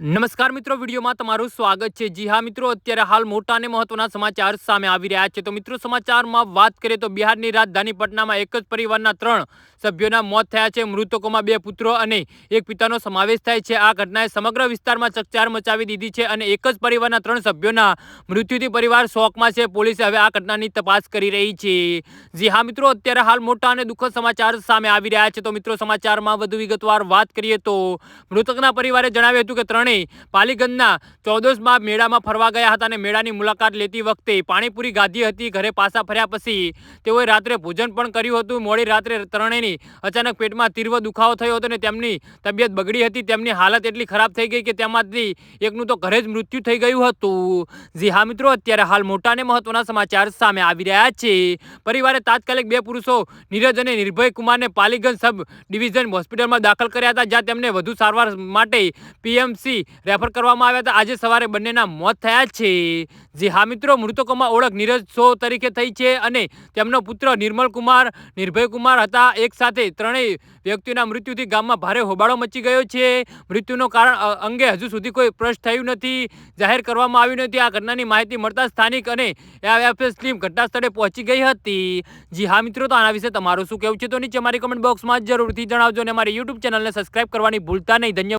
નમસ્કાર મિત્રો, વિડીયોમાં તમારું સ્વાગત છે. જી હા મિત્રો, અત્યારે હાલ મોટા અને મહત્વના સમાચાર સામે આવી રહ્યા છે. તો મિત્રો, સમાચારમાં વાત કરીએ તો બિહારની રાજધાની પટનામાં એક જ પરિવારના ત્રણ સભ્યોના મોત થયા છે. મૃતકોમાં બે પુત્રો અને એક પિતાનો સમાવેશ થાય છે. આ ઘટનાએ સમગ્ર વિસ્તારમાં ચકચાર મચાવી દીધી છે અને એક જ પરિવારના ત્રણ સભ્યોના મૃત્યુથી પરિવાર શોકમાં છે. પોલીસે હવે આ ઘટનાની તપાસ કરી રહી છે. જી હા મિત્રો, અત્યારે હાલ મોટા અને દુઃખદ સમાચાર સામે આવી રહ્યા છે. તો મિત્રો, સમાચારમાં વધુ વિગતવાર વાત કરીએ તો મૃતકના પરિવારે જણાવ્યું હતું કે ત્રણેય પાલીગંજના ચૌદસમાં મેળામાં ફરવા ગયા હતા અને મેળાની મુલાકાત લેતી વખતે પાણીપુરી ગાધી હતી. ઘરે પાછા ફર્યા પછી તેઓએ રાત્રે ભોજન પણ કર્યું હતું. મોડી રાત્રે ત્રણેયની અચાનક પેટમાં તીવ્ર દુખાવો થયો હતો અને તેમની તબિયત બગડી હતી. તેમની હાલત એટલી ખરાબ થઈ ગઈ કે તેમાંથી એકનું તો ઘરે જ મૃત્યુ થઈ ગયું હતું. જી હા મિત્રો, અત્યારે હાલ મોટા અને મહત્વના સમાચાર સામે આવી રહ્યા છે. પરિવારે તાત્કાલિક બે પુરુષો નીરજ અને નિર્ભય કુમારને પાલીગંજ સબ ડિવિઝન હોસ્પિટલમાં દાખલ કર્યા હતા, જ્યાં તેમને વધુ સારવાર માટે પીએમસી રેફર કરવામાં આવ્યા હતા. આજે સવારે બંનેના મોત થયા છે. જે હા મિત્રો, મૃતકોમાં ઓળખ નીરજ સો તરીકે થઈ છે અને તેમનો પુત્ર નિર્મલ કુમાર, નિર્ભય કુમાર હતા. એક સાથે ત્રણેય વ્યક્તિઓના મૃત્યુથી ગામમાં ભારે હોબાળો મચી ગયો છે. મૃત્યુનું કારણ અંગે હજુ સુધી કોઈ પ્રશ્ન થયું નથી. જાહેર કરવામાં આવ્યું નથી. આ ઘટનાની માહિતી મળતા સ્થાનિક અને એફએસ ટીમ ઘટના સ્થળે પહોંચી ગઈ હતી. જી હા મિત્રો, તો આના વિશે તમારું શું કહેવું છે? તો નીચે મારી કમેન્ટ બોક્સમાં જરૂરથી જણાવજો અને મારી યુટ્યુબ ચેનલને સબસ્ક્રાઇબ કરવાની ભૂલતા નહીં. ધન્યવાદ.